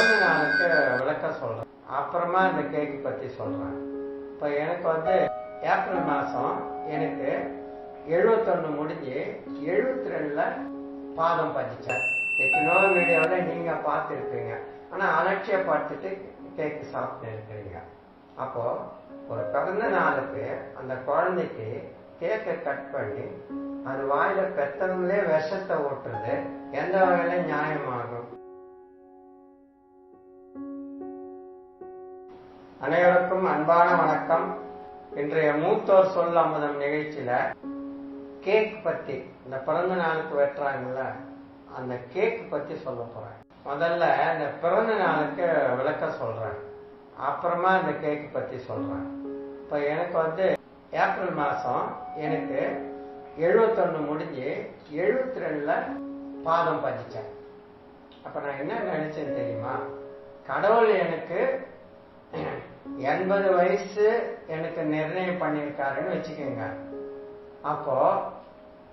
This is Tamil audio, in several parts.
பிறந்த நாளுக்கு விளக்கம் சொல்றேன் அப்புறமா இந்த கேக் பத்தி சொல்றேன். இப்போ எனக்கு வந்து ஏப்ரல் மாசம் எனக்கு எழுபத்தொன்னு முடிஞ்சு எழுபத்தி ரெண்டுல பாதம் பதிச்சேன் எத்தனோ வீடியோவில் நீங்க பார்த்துருப்பீங்க. ஆனா அலட்சியப்படுத்திட்டு கேக்கு சாப்பிட்டு இருக்கிறீங்க. அப்போ ஒரு பிறந்த நாளுக்கு அந்த குழந்தைக்கு கேக்கை கட் பண்ணி அது வாயில பெத்தவங்களே விஷத்தை ஓட்டுறது எந்த வகையில நியாயமாகும்? அனைவருக்கும் அன்பான வணக்கம். இன்றைய மூத்தோர் சொல் அமுதம் நிகழ்ச்சியில கேக் பத்தி இந்த பிறந்த நாளுக்கு வெட்டுறாங்கல்ல அந்த கேக் பத்தி சொல்ல போறேன். முதல்ல இந்த பிறந்த நாளுக்கு விளக்க சொல்றேன். அப்புறமா இந்த கேக் பத்தி சொல்றேன். இப்ப எனக்கு வந்து ஏப்ரல் மாசம் எனக்கு எழுபத்தொன்னு முடிஞ்சு எழுபத்தி ரெண்டுல பாதம் பதிச்சேன். அப்ப நான் என்ன நினைச்சேன் தெரியுமா? கடவுள் எனக்கு எண்பது வயசு எனக்கு நிர்ணயம் பண்ணியிருக்காருன்னு வச்சுக்கோங்க. அப்போ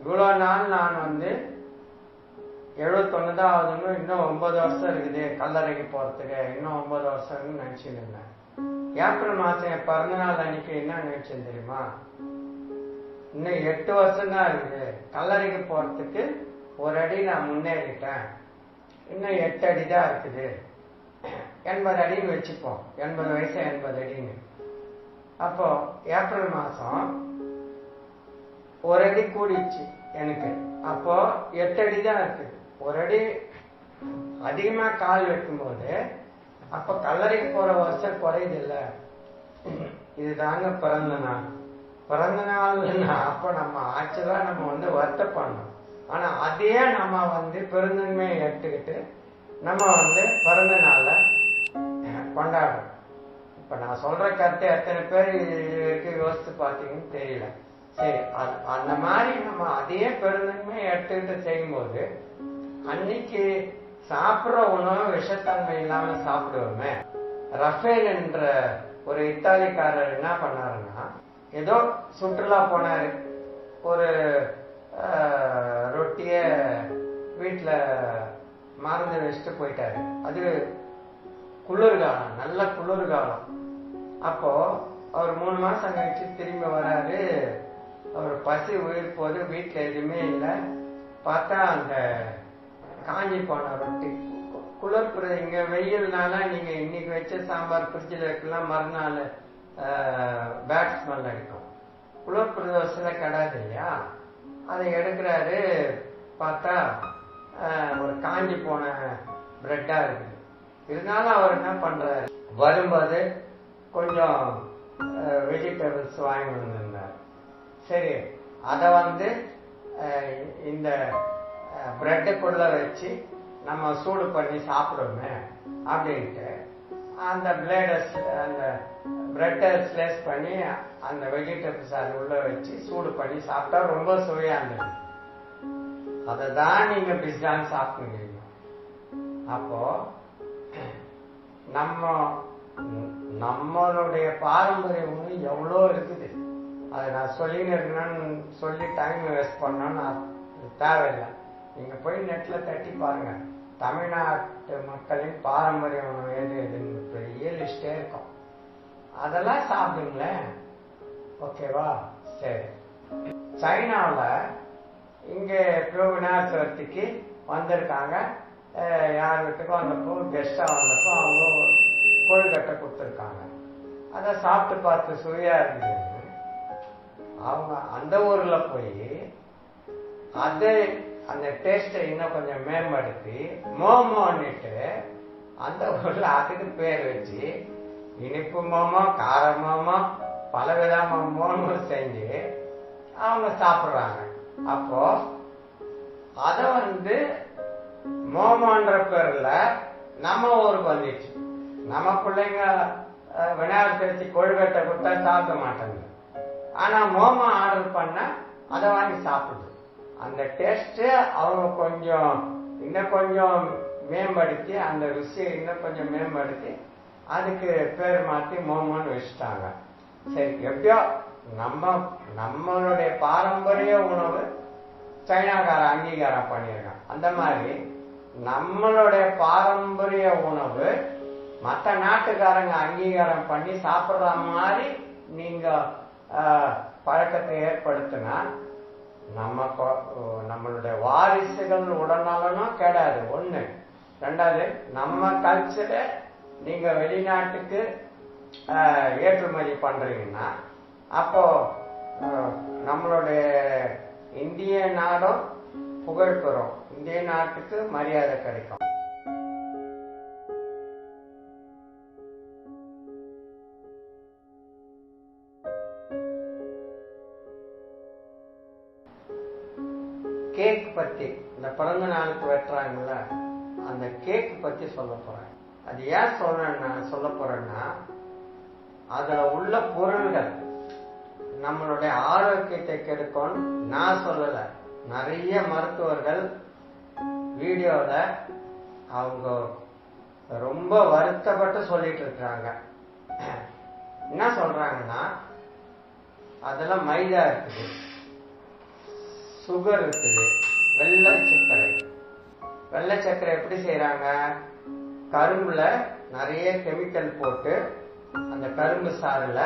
இவ்வளோ நாள் நான் வந்து எழுபத்தொன்னு தான் ஆகுதுன்னு இன்னும் ஒன்பது வருஷம் இருக்குது கல்லறைக்கு போறதுக்கு இன்னும் ஒன்பது வருஷம்னு நினைச்சிருந்தேன் இருந்தேன். ஏப்ரல் மாசம் என் பிறந்த நாள் அன்னைக்கு என்ன நினைச்சேன் தெரியுமா? இன்னும் எட்டு வருஷம் தான் இருக்குது. கல்லறைக்கு போறதுக்கு ஒரு அடி நான் முன்னேறிட்டேன். இன்னும் எட்டு அடி தான் இருக்குது. எண்பது அடின்னு வச்சுப்போம். எண்பது வயசு எண்பது அடின்னு. அப்போ ஏப்ரல் மாசம் ஒரு அடி கூடிச்சு எனக்கு. அப்போ எட்டு அடி தான் இருக்குது ஒரு அடி அதிகமா கால் வைக்கும்போது அப்ப கல்லறைக்கு போற வருஷம் குறையுது இல்ல இதுதாங்க பிறந்த நாள். பிறந்த நாள்னா அப்ப நம்ம ஆக்சுவலா நம்ம வந்து வருத்தப்படணும் ஆனா அதையே நம்ம வந்து பெருந்தன்மையை எடுத்துக்கிட்டு நம்ம வந்து பிறந்த நாளை கொண்டாடுறோம். இப்ப நான் சொல்ற கருத்தை எத்தனை பேர் இதுக்கு யோசித்து பார்த்தீங்கன்னு தெரியல. சரி அது அந்த மாதிரி நம்ம அதே பெருந்தன்மை எடுத்துக்கிட்டு செய்யும்போது அன்னைக்கு சாப்பிட்ற உணவு விஷத்தன்மை இல்லாம சாப்பிடுவோமே. ரஃபேல் என்ற ஒரு இத்தாலிக்காரர் என்ன பண்ணாருன்னா ஏதோ சுற்றுலா போனாரு. ஒரு ரொட்டிய வீட்டுல மறந்து வச்சுட்டு போயிட்டாரு. அது குளிர்காலம் நல்ல குளிர்காலம். அப்போ அவர் மூணு மாசம் கழிச்சு திரும்பி வராரு. அவர் பசி உயிர் போது வீட்டுல எதுவுமே இல்லை. பார்த்தா அந்த காஞ்சி போன ரொட்டி. குளிர்ப்புற இங்க வெயில்னால நீங்க இன்னைக்கு வச்ச சாம்பார் ஃப்ரிட்ஜில் வைக்கலாம் மறுநாள் பேட் ஸ்மெல் அடிக்கும். குளிர் பிரதோஷத்துல கிடாது இல்லையா? அதை எடுக்கிறாரு. பார்த்தா ஒரு காஞ்சி போன பிரெட்டா இருக்குது. இருந்தாலும் அவர் என்ன பண்றாரு? வரும்போது கொஞ்சம் வெஜிடபிள்ஸ் வாங்கி வந்திருந்தார் சரி அதை வந்து இந்த பிரெட்டுக்குள்ள வச்சு நம்ம சூடு பண்ணி சாப்பிடுமே அப்படின்ட்டு அந்த பிளேடை அந்த பிரெட்டை ஸ்லேஸ் பண்ணி அந்த வெஜிடபிள்ஸ் அது உள்ள வச்சு சூடு பண்ணி சாப்பிட்டா ரொம்ப சுவையா இருந்தது. அதை தான் நீங்க பிஸ்டான்னு சாப்பிடுங்க அப்போ நம்ம நம்மளுடைய பாரம்பரிய உணவு எவ்வளோ இருக்குது. அதை நான் சொல்லின்னு இருக்கணும்னு சொல்லி டைம் வேஸ்ட் பண்ணணும்னு தேவையில்லை. நீங்கள் போய் நெட்டில் தட்டி பாருங்கள் தமிழ்நாட்டு மக்களின் பாரம்பரிய உணவு எது எதுன்னு பெரிய லிஸ்டே இருக்கும். அதெல்லாம் சாப்பிடுங்களேன். ஓகேவா? சரி. சைனாவில் இங்கே விநாயகர் சதுர்த்திக்கு வந்திருக்காங்க? யார் வீட்டுக்கும் வந்தப்போ கெஸ்டாக வந்தப்போ அவங்க கொழுக்கட்டை கொடுத்துருக்காங்க. அதை சாப்பிட்டு பார்த்து சுவையாக இருந்தது. அவங்க அந்த ஊரில் போய் அதை அந்த டேஸ்ட்டை இன்னும் கொஞ்சம் மேம்படுத்தி மோமோன்னுட்டு அந்த ஊரில் அதுக்கு பேர் வச்சு இனிப்பு மோமோ கார மோமோ பலவிதமா மோமோ செஞ்சு அவங்க சாப்பிட்றாங்க. அப்போ அதை வந்து மோமோன்ற பேர்ல நம்ம ஒரு வந்துச்சு நம்ம பிள்ளைங்க விநாயகர் சதுர்த்தி கொழுக்கட்டை கொடுத்தா சாப்பிட மாட்டாங்க. ஆனா மோமோ ஆர்டர் பண்ண அதை வாங்கி சாப்பிடுது. அந்த டேஸ்ட் அவங்க கொஞ்சம் இன்னும் கொஞ்சம் மேம்படுத்தி அந்த ருசியை இன்னும் கொஞ்சம் மேம்படுத்தி அதுக்கு பேர் மாத்தி மோமோன்னு வச்சுட்டாங்க. சரி எப்படியோ நம்ம நம்மளுடைய பாரம்பரிய உணவு சைனாக்கார அங்கீகாரம் பண்ணியிருக்கான். அந்த மாதிரி நம்மளுடைய பாரம்பரிய உணவு மற்ற நாட்டுக்காரங்க அங்கீகாரம் பண்ணி சாப்பிடுற மாதிரி நீங்க பழக்கத்தை ஏற்படுத்தினா நம்ம நம்மளுடைய வாரிசுகள் உடனாலனும் கெடாது. ஒண்ணு. ரெண்டாவது நம்ம கல்ச்சரை நீங்க வெளிநாட்டுக்கு ஏற்றுமதி பண்றீங்கன்னா அப்போ நம்மளுடைய இந்திய நாடும் புகழ் பெறும். இந்திய நாட்டுக்கு மரியாதை கிடைக்கும். கேக் பத்தி இந்த பிறந்த நாளுக்கு வெட்டுறாங்கல்ல அந்த கேக் பத்தி சொல்ல போறேன். அது ஏன் சொல்றேன்னா சொல்ல போறேன்னா அதுல உள்ள பொருள்கள் நம்மளுடைய ஆரோக்கியத்தை கெடுக்கும் நான் சொல்லலை. நிறைய மருத்துவர்கள் வீடியோல அவங்க ரொம்ப வருத்தப்பட்டு சொல்லிட்டு இருக்காங்க. என்ன சொல்றாங்கன்னா அதெல்லாம் மைதா இருக்குது சுகர் இருக்குது வெள்ளை சர்க்கரை. வெள்ளை சர்க்கரை எப்படி செய்யறாங்க கரும்புல நிறைய கெமிக்கல் போட்டு அந்த கரும்பு சாறுல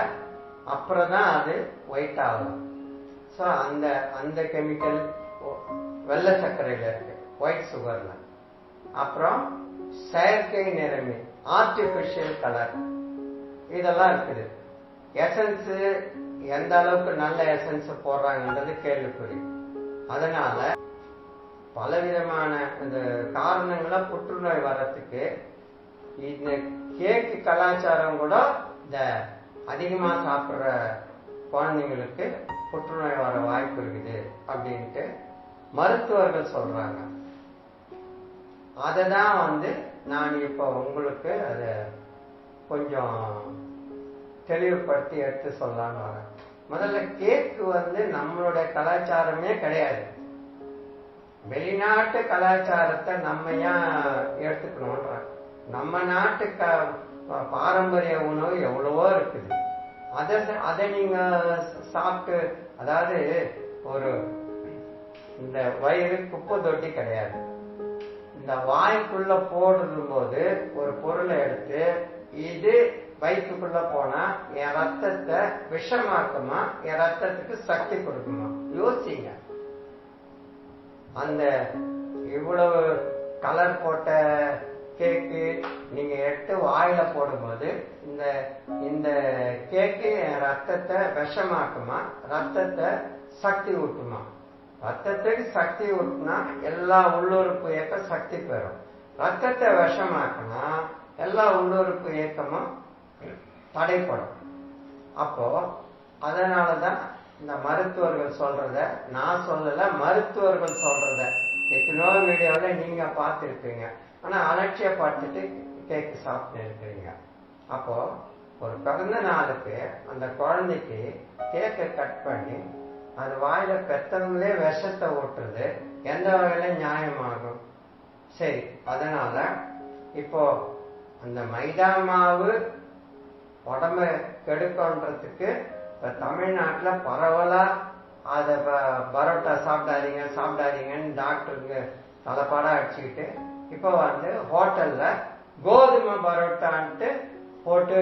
அப்புறம் தான் அது ஒயிட் ஆகும். ஸோ அந்த அந்த கெமிக்கல் வெள்ளை சர்க்கரையில இருக்கு. ஒயிட் சுகர்ல அப்புறம் செயற்கை நிறமி ஆர்டிபிஷியல் கலர் இதெல்லாம் இருக்குது. எசன்ஸ் எந்த அளவுக்கு நல்ல எசன்ஸ் போடுறாங்கன்றது கேள்விக்குறி. அதனால பலவிதமான இந்த காரணங்களா புற்றுநோய் வர்றதுக்கு இந்த கேக்கு கலாச்சாரம் கூட இந்த அதிகமா சாப்பிடுற குழந்தைங்களுக்கு புற்றுநோய் வர வாய்ப்பு இருக்குது அப்படின்ட்டு மருத்துவர்கள் சொல்றாங்க. அதை தான் வந்து நான் இப்போ உங்களுக்கு அதை கொஞ்சம் தெளிவுபடுத்தி எடுத்து சொல்லலாம்னு வரேன். முதல்ல கேக்கு வந்து நம்மளுடைய கலாச்சாரமே கிடையாது. வெளிநாட்டு கலாச்சாரத்தை நம்ம ஏன் எடுத்துக்கணும்ன்ற நம்ம நாட்டு க- பாரம்பரிய உணவு எவ்வளவோ இருக்குது. அதை அதை நீங்க சாப்பிட்டு அதாவது ஒரு இந்த வயிறு குப்பை தொட்டி கிடையாது. இந்த வாய்க்குள்ள போடும் போது ஒரு பொருளை எடுத்து இது வயிற்றுக்குள்ள போனா என் ரத்தத்தை விஷமாக்குமா? என் ரத்தத்துக்கு சக்தி கொடுக்குமா? யோசிங்க. அந்த இவ்வளவு கலர் போட்ட கேக்கு நீங்க எடுத்து வாயில போடும்போது இந்த இந்த கேக்கு என் ரத்தத்தை விஷமாக்குமா? ரத்தத்தை சக்தி ஊட்டுமா? ரத்தத்துக்கு சக்தி ஊட்டினா எல்லா உள்ளூர்ப்பு இயக்கம் சக்தி பெறும். ரத்தத்தை விஷமாக்குனா எல்லா உள்ளுறுப்பு இயக்கமும் தடைப்படும். அப்போ அதனாலதான் இந்த மருத்துவர்கள் சொல்றத நான் சொல்லல மருத்துவர்கள் சொல்றத. எத்தனையோ வீடியோல நீங்க பார்த்துருப்பீங்க. ஆனா அலட்சியப்பட்டுட்டு கேக்கு சாப்பிட்டு இருக்கிறீங்க. அப்போ ஒரு பிறந்த நாளுக்கு அந்த குழந்தைக்கு கேக்கை கட் பண்ணி அது வாயில பெத்தவங்களே விஷத்தை ஓட்டுறது. எந்த வகையில நியாயமாகும்? சரி அதனால இப்போ அந்த மைதா மாவு உடம்ப கெடுக்கன்றதுக்கு இப்ப தமிழ்நாட்டுல பரவலா அத ப- பரோட்டா சாப்பிடாதீங்க சாப்பிடாதீங்கன்னு டாக்டருங்க தலைப்பாடா அடிச்சுக்கிட்டு இப்ப வந்து ஹோட்டல்ல கோதுமை பரோட்டான்ட்டு போட்டு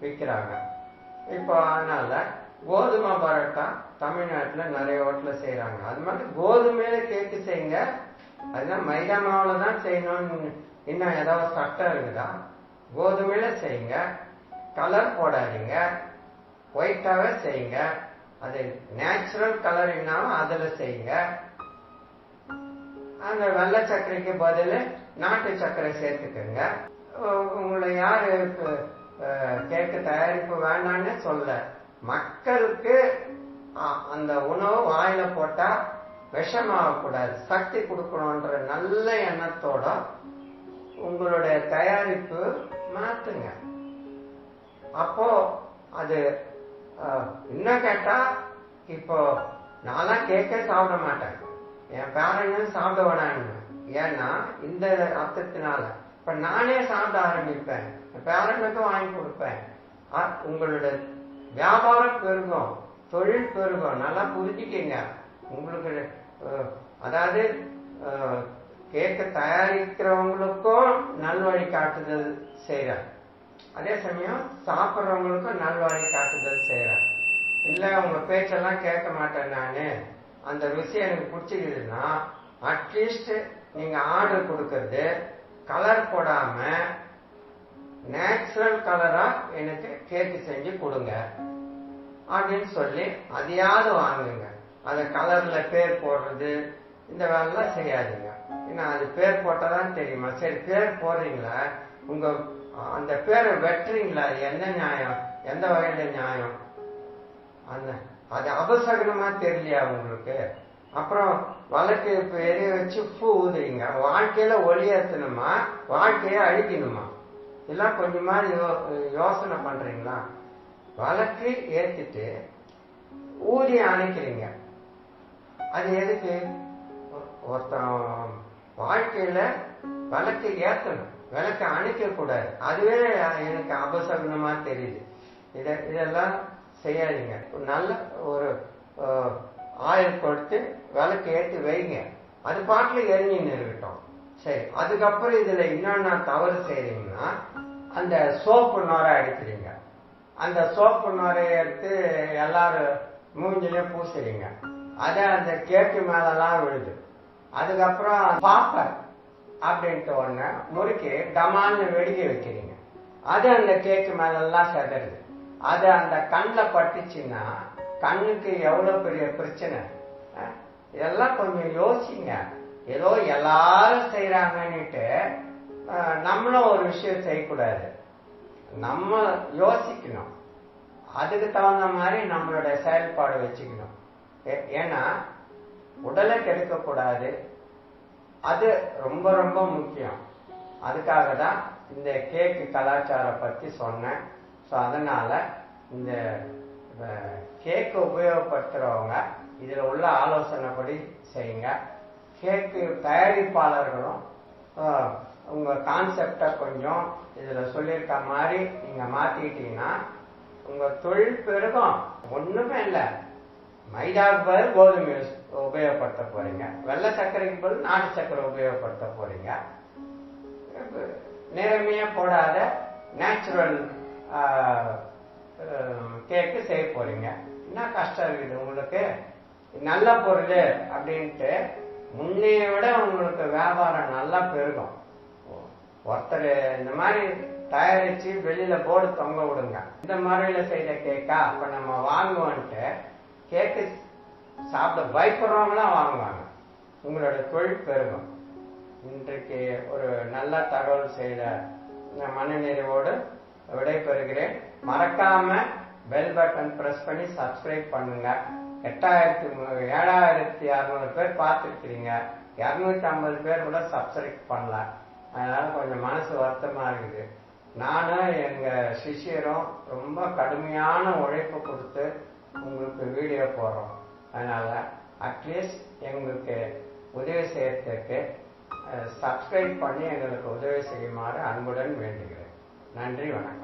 விற்கிறாங்க இப்போ அதனால கோதுமை பரோட்டா தமிழ்நாட்டுல நிறைய ஹோட்டலில் செய்யறாங்க அது மாதிரி கோதுமையில கேக்கு செய்யுங்க. அதுதான் மைதா மாவுல தான் செய்யணும்னு இன்னும் ஏதாவது சட்டம் இருக்குதா? கோதுமையில செய்யுங்க. கலர் போடாதீங்க. ஒயிட்டாவே செய்யுங்க. அது நேச்சுரல் கலர் என்னாலும் அதுல செய்யுங்க. அந்த வெள்ளை சர்க்கரைக்கு பதில் நாட்டு சர்க்கரை சேர்த்துக்கோங்க. உங்களை யாரு கேக்கு தயாரிப்பு வேண்டான்னு சொல்ல மக்களுக்கு அந்த உணவு வாயில போட்டா விஷமாகக்கூடாது. சக்தி கொடுக்கணுன்ற நல்ல எண்ணத்தோட உங்களுடைய தயாரிப்பு மாத்துங்க. அப்போ அது இன்னும் கேட்டா இப்போ நான்லாம் கேக்கே சாப்பிட மாட்டேன். என் பேரண்ட்டும் சாப்பிட வேணான்னு ஏன்னா இந்த அர்த்தத்தினால. இப்ப நானே சாப்பிட ஆரம்பிப்பேன். என் பேரண்ட்டுக்கும் வாங்கி கொடுப்பேன். உங்களுடைய வியாபாரம் பெருகும் தொழில் பெருகும். நல்லா புரிஞ்சுக்கிங்க. உங்களுக்கு அதாவது கேட்க தயாரிக்கிறவங்களுக்கும் நல்வழி காட்டுதல் செய்யறார் அதே சமயம் சாப்பிட்றவங்களுக்கும் நல்வழி காட்டுதல் செய்யறார் இல்ல உங்க பேச்செல்லாம் கேட்க மாட்டேன் நானு. அந்த ருசி எனக்கு பிடிச்சிக்குதுன்னா அட்லீஸ்ட் நீங்க ஆர்டர் கொடுக்கறது கலர் போடாம நேச்சுரல் கலரா எனக்கு கேக்கு செஞ்சு கொடுங்க. அப்படின்னு சொல்லி அதையாவது வாங்குங்க. அந்த கலர்ல பேர் போடுறது இந்த வேலைலாம் செய்யாதீங்க. ஏன்னா அது பேர் போட்டாதான் தெரியுமா? சரி பேர் போடுறீங்களா? உங்க அந்த பேரை வெட்டுறீங்களா? அது எந்த நியாயம்? எந்த வகையில நியாயம்? அந்த அது அபசகனமா தெரியலையா உங்களுக்கு? அப்புறம் வழக்கு எரிய வச்சு பூ ஊதுறீங்க. வாழ்க்கையில ஒளி ஏத்தணுமா? வாழ்க்கைய அழிக்கணுமா? எல்லாம் கொஞ்சமா யோ- யோசனை பண்றீங்களா? வழக்கு ஏத்திட்டு ஊதியம் அணைக்கிறீங்க. அது எதுக்கு? ஒருத்தன் வாழ்க்கையில விளக்கு ஏத்தணும். விளக்கு அணைக்க கூடாது. அதுவே எனக்கு அபசகுனமா தெரியுது. இத இதெல்லாம் செய்யாதீங்க. ஒரு நல்ல ஒரு ஆயில் கொடுத்து விளக்கு ஏற்றி வைங்க. அது பாட்டுல எரிஞ்சுன்னு இருக்கட்டும். சரி அதுக்கப்புறம் இதுல என்னென்ன தவறு செய்றீங்கன்னா அந்த சோப்பு நோரை அடிக்கிறீங்க அந்த சோப்பு நோரை எடுத்து எல்லாரும் மூஞ்சிலையும் பூசுறீங்க அத அந்த கேக்கு மேலெல்லாம் விழுது. அதுக்கப்புறம் பாப்பர் அப்படின்ட்டு ஒண்ணு முறுக்கி டமான்னு வெடிக்க வைக்கிறீங்க. அது அந்த கேக்கு மேலெல்லாம் செதறுது. அது அந்த கண்ணில் பட்டுச்சுன்னா கண்ணுக்கு எவ்வளோ பெரிய பிரச்சனை? இதெல்லாம் கொஞ்சம் யோசிங்க. ஏதோ எல்லாரும் செய்யறாங்கன்னுட்டு நம்மளும் ஒரு விஷயம் செய்யக்கூடாது. நம்ம யோசிக்கணும். அதுக்கு தகுந்த மாதிரி நம்மளோட செயல்பாடு வச்சுக்கணும். ஏ- ஏன்னா உடலை கெடுக்கக்கூடாது. அது ரொம்ப ரொம்ப முக்கியம். அதுக்காக தான் இந்த கேக்கு கலாச்சாரம் பத்தி சொன்னேன். ஸோ அதனால இந்த கேக்கு உபயோகப்படுத்துறவங்க இதுல உள்ள ஆலோசனைப்படி செய்யுங்க. கேக்கு தயாரிப்பாளர்களும் உங்கள் உங்க கான்செப்டை கொஞ்சம் இதுல சொல்லியிருக்க மாதிரி நீங்க மாத்திக்கிட்டீங்கன்னா உங்க தொழில் பெருகும். ஒண்ணுமே இல்லை. மைதாவுக்கு பதில் கோதுமை உபயோகப்படுத்த போறீங்க. வெள்ளை சர்க்கரைக்கு பதில் நாட்டு சர்க்கரை உபயோகப்படுத்த போறீங்க. நேரமையா போடாத நேச்சுரல் கேக்கு செய்ய போறீங்க. என்ன கஷ்டம் இருக்குது உங்களுக்கு? நல்ல பொருள் அப்படின்ட்டு முன்னைய விட உங்களுக்கு வியாபாரம் நல்லா பெருகும். ஒருத்தர் இந்த மாதிரி தயாரிச்சு வெளியில போர்டு தொங்க விடுங்க. இந்த மாதிரில செய்த கேக்கா அப்ப நம்ம வாங்குவோன்ட்டு கேக்கு சாப்பிட பயப்படுறவங்களாம் வாங்குவாங்க. உங்களோட தொழில் பெருகும். இன்றைக்கு ஒரு நல்ல தகவல் செய்த மனநிறைவோடு விடைபெறுகிறேன். மறக்காம பெல் பட்டன் பிரஸ் பண்ணி சப்ஸ்கிரைப் பண்ணுங்க. எட்டாயிரத்தி ஏழாயிரத்தி அறுநூறு பேர் பார்த்துருக்கிறீங்க. இரநூத்தி ஐம்பது பேர் கூட சப்ஸ்கிரைப் பண்ணல. அதனால கொஞ்சம் மனசு வருத்தமா இருக்குது. நானும் எங்க சிஷியரும் ரொம்ப கடுமையான உழைப்பு கொடுத்து உங்களுக்கு வீடியோ போடுறோம். அதனால அட்லீஸ்ட் எங்களுக்கு உதவி செய்யறதுக்கு சப்ஸ்கிரைப் பண்ணி எங்களுக்கு உதவி செய்யுமாறு அன்புடன் வேண்டுகிறேன். நன்றி வணக்கம்.